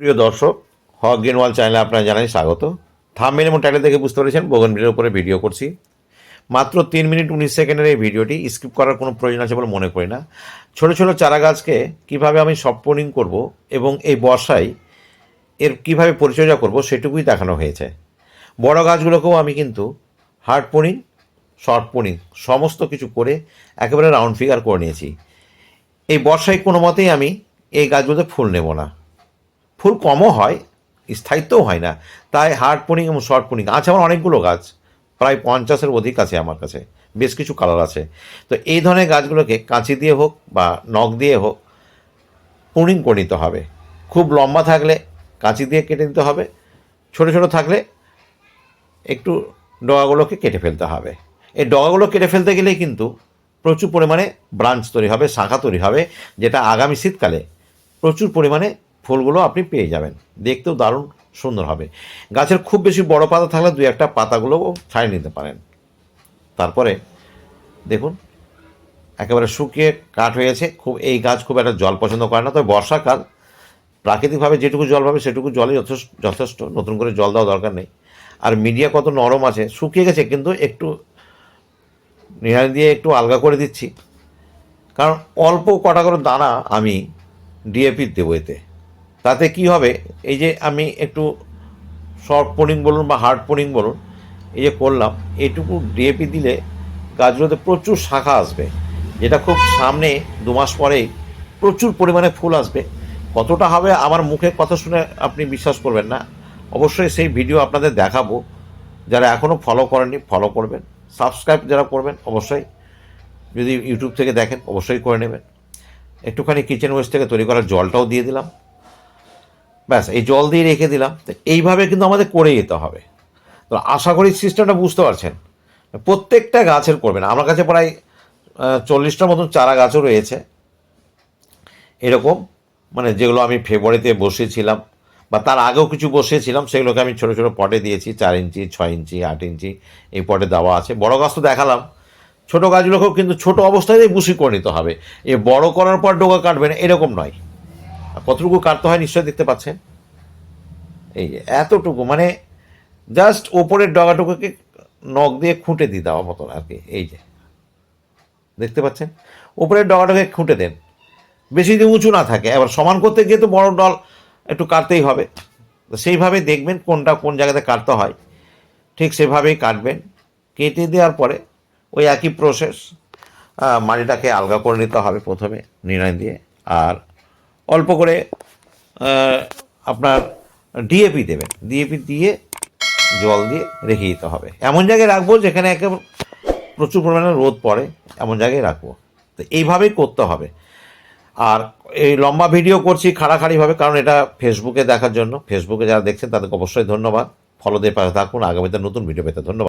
প্রিয় দর্শক, হক গেনওয়াল চ্যানেলে আপনারা জানাই স্বাগত। থামমেল এবং টাইটেল দেখে বুঝতে পেরেছেন বগনভিলের উপরে ভিডিও করছি। মাত্র তিন মিনিট উনিশ সেকেন্ডের এই ভিডিওটি স্কিপ করার কোনো প্রয়োজন আছে বলে মনে করি না। ছোট ছোট চারা গাছকে কীভাবে আমি সফটপোনিং করব এবং এই বর্ষায় এর কীভাবে পরিচর্যা করব সেটুকুই দেখানো হয়েছে। বড় গাছগুলোকেও আমি কিন্তু হার্ড পোনিং, শর্ট পোনিং সমস্ত কিছু করে একেবারে রাউন্ড ফিগার করে নিয়েছি। এই বর্ষায় কোনো মতেই আমি এই গাছগুলোতে ফুল নেব না। ফুল কমও হয়, স্থায়িত্বও হয় না। তাই হার্ড পোনিং এবং শর্ট পোনিং, আছে আমার অনেকগুলো গাছ, প্রায় পঞ্চাশের অধিক আছে আমার কাছে, বেশ কিছু কালার আছে। তো এই ধরনের গাছগুলোকে কাঁচি দিয়ে হোক বা নখ দিয়ে হোক, পুনিং করে নিতে হবে। খুব লম্বা থাকলে কাঁচি দিয়ে কেটে নিতে হবে, ছোট ছোট থাকলে একটু ডগাগুলোকে কেটে ফেলতে হবে। এই ডগাগুলো কেটে ফেলতে গেলেই কিন্তু প্রচুর পরিমাণে ব্রাঞ্চ তৈরি হবে, শাখা তৈরি হবে, যেটা আগামী শীতকালে প্রচুর পরিমাণে ফুলগুলো আপনি পেয়ে যাবেন। দেখতেও দারুণ সুন্দর হবে। গাছের খুব বেশি বড় পাতা থাকলে দুই একটা পাতাগুলোও ছাড়িয়ে নিতে পারেন। তারপরে দেখুন, একেবারে শুকিয়ে কাঠ হয়েছে খুব, এই গাছ খুব একটা জল পছন্দ করে না। তবে বর্ষাকাল, প্রাকৃতিকভাবে যেটুকু জল পাবে সেটুকু জলই যথেষ্ট যথেষ্ট। নতুন করে জল দেওয়া দরকার নেই। আর মিডিয়া কত নরম আছে। শুকিয়ে গেছে, কিন্তু একটু নিহারি দিয়ে একটু আলগা করে দিচ্ছি। কারণ অল্প কটা করে দানা আমি ডিএপি দেবো এতে। তাতে কি হবে? এই যে আমি একটু শর্ট পোনিং বলুন বা হার্ড পোনিং বলুন, এই যে করলাম এইটুকু ডিএপি দিলে গাছগুলোতে প্রচুর শাখা আসবে। যেটা খুব সামনে দু মাস পরেই প্রচুর পরিমাণে ফুল আসবে। কতটা হবে আমার মুখে কথা শুনে আপনি বিশ্বাস করবেন না। অবশ্যই সেই ভিডিও আপনাদের দেখাবো। যারা এখনও ফলো করেননি ফলো করবেন। সাবস্ক্রাইব যারা করবেন, অবশ্যই। যদি ইউটিউব থেকে দেখেন, অবশ্যই করে নেবেন। একটুখানি কিচেন ওয়েস্ট থেকে তৈরি করা জলটাও দিয়ে দিলাম। ব্যাস, এই জল দিয়ে রেখে দিলাম। তো এইভাবে কিন্তু আমাদের করে যেতে হবে। তো আশা করি সিস্টেমটা বুঝতে পারছেন। প্রত্যেকটা গাছের করবেন। আমার কাছে প্রায় চল্লিশটার মতন চারা গাছও রয়েছে। এরকম মানে যেগুলো আমি ফেব্রুয়ারিতে বসিয়েছিলাম বা তার আগেও কিছু বসিয়েছিলাম সেগুলোকে আমি ছোটো ছোটো পটে দিয়েছি, চার ইঞ্চি, ছয় ইঞ্চি, আট ইঞ্চি, এই পটে দেওয়া আছে। বড় গাছ তো দেখালাম। ছোটো গাছগুলোকেও কিন্তু ছোটো অবস্থাতেই বুসি করে নিতে হবে। এ বড় করার পর ডোকা কাটবে না এরকম নয়। কতটুকু কাটতে হয় নিশ্চয়ই দেখতে পাচ্ছেন। এই যে, এতটুকু মানে জাস্ট ওপরের ডগাটুকুকে নখ দিয়ে খুঁটে দিই দেওয়া মতন আর কি, এই যে। দেখতে পাচ্ছেন? ওপরের ডগাটাকে খুঁটে দেন। বেশি যদি উঁচু না থাকে, এবার সমান করতে গিয়ে তো বড় ডল একটু কাটতেই হবে। তো সেইভাবে দেখবেন কোনটা কোন জায়গাতে কাটতে হয়। ঠিক সেভাবেই কাটবেন। কেটে দেওয়ার পরে ওই একই প্রসেস মাটিটাকে আলগা করে নিতে হবে প্রথমে নির্ণয় দিয়ে। আর অল্প করে আপনার ডিএপি দেবেন। ডিএপি দিয়ে জল দিয়ে রেখে দিতে হবে। এমন জায়গায় রাখব যেখানে একে প্রচুর পরিমাণে রোদ পড়ে, এমন জায়গায় রাখব। তো এইভাবেই করতে হবে। আর এই লম্বা ভিডিও করছি খাড়াখাড়িভাবে, কারণ এটা ফেসবুকে দেখার জন্য। ফেসবুকে যারা দেখছেন, তাদেরকে অবশ্যই ধন্যবাদ। ফলো দিয়ে পাশে থাকুন। আগামীতে নতুন ভিডিও পেতে ধন্যবাদ।